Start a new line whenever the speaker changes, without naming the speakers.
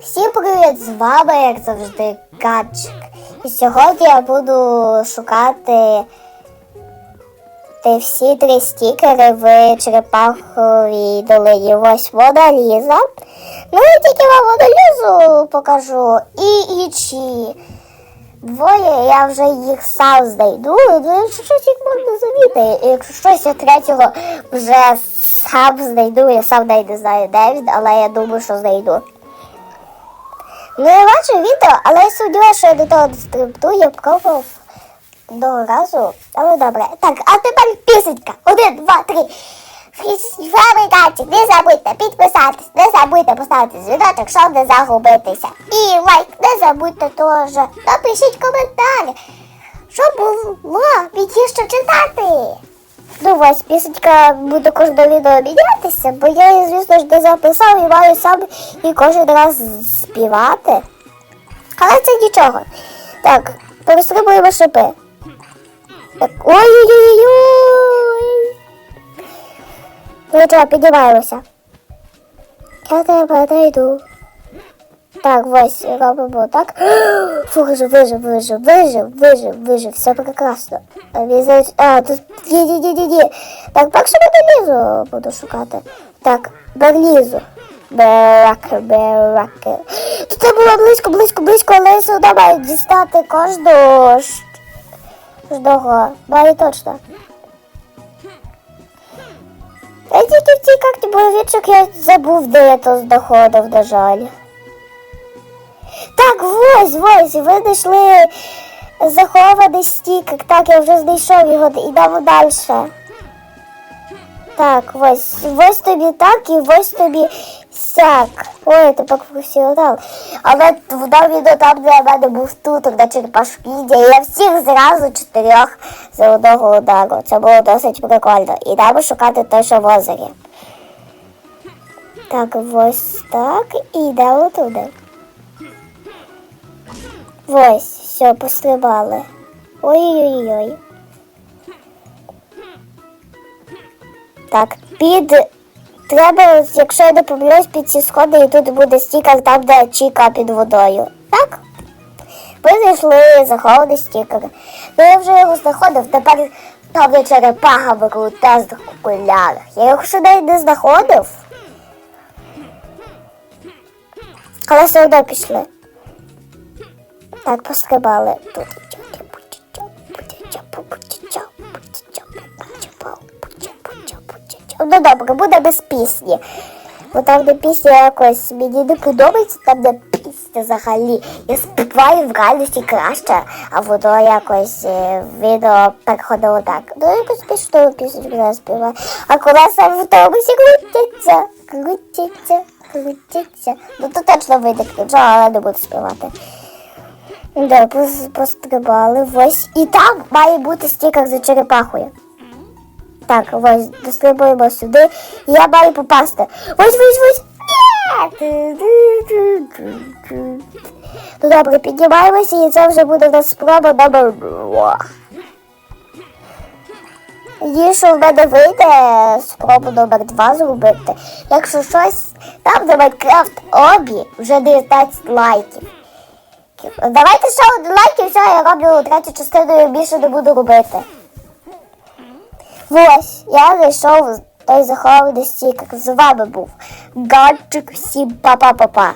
Всім привіт! З вами, як завжди, Катчик. І сьогодні я буду шукати те всі три стікери в Черепаховій долині. Ось Мона Ліза. Ну і тільки вам Мону Лізу покажу. І інші. Двоє я вже їх сам знайду. Ну, якщо щось їх можна замітити. Якщо щось я третього вже сам знайду, я сам навіть не знаю, де він, але я думаю, що знайду. Ну, я бачу відео, але я сумніваюся, що я до того стрипту, я пробував одного разу. Але добре. Так, а тепер пісенька. Один, два, три. Американці, не забудьте підписатись, не забудьте поставити дзвіночок, щоб не загубитися. І лайк, не забудьте теж. Напишіть коментар, щоб було більше читати. Ну ось, пісенька буде кожного відео мінятися, бо я її, звісно ж, не записав і маю сам і кожен раз співати. Але це нічого. Так, перестрибуємо шипи. Так, ой-ой-ой-ой. Ну чого, піднімаємося. Я тебе найду. Так, ось робимо так. Фу, вижив, вижив, вижив, вижив, вижив, все прекрасно. А, тут ні, ні, ні, ні, ні. Так, перше Берлізу буду шукати. Так, Берлізу. Бераки, бераки. Тут це було близько, близько, близько, але все одно маю дістати кожного. Кожного. Маю точно. Я тільки в цій карті боєвічок я забув, де я то знаходив, на жаль. Так, ось, ось, ви знайшли захований стікер. Так, я вже знайшов його, йдемо далі. Так, ось, ось тобі так і ось тобі сяк. Ой, я тепер професіонал. Але в відео там, в мене був тут, на черепашпіді, я всіх зразу чотирьох за одного удару. Це було досить прикольно. Ідемо шукати те, що в озері. Так, ось так, і йдемо туди. Ось, все, пострибали. Ой-ой-ой. Так, під. Треба, якщо я не під ці сходи і тут буде стікер там, де Чіка під водою. Так? Ми знайшли захований стікер. Ну я вже його знаходив, тепер там де черепаха в крутезних окулярах. Я його ще навіть не знаходив. Але все одно пішли. Так, пострибали. Тут. Ну добре, буде без пісні. Бо там, де пісня якось мені не подобається, там де пісня взагалі. Я співаю в реальності краще, а воно якось відео переходило так. Ну якось пішло пісню я співаю. А колеса в автобусі крутяться, крутяться, крутяться. Ну то точно вийде ключа, але не буду співати. Да, пострибали. Ось. І там має бути стікер за черепахою. Так, ось, дострибуємо сюди. Я маю попасти. Ось, ось, ось. Ну добре, піднімаємося і це вже буде в спроба номер два. Якщо в мене вийде спробу номер два зробити. Якщо щось, там де Майнкрафт обі вже 19 лайків. Давайте ще один лайк і все, я роблю третю частину і більше не буду робити. Ось, я знайшов той захований стікер. З вами був Гадчик, Всім па-па-па-па.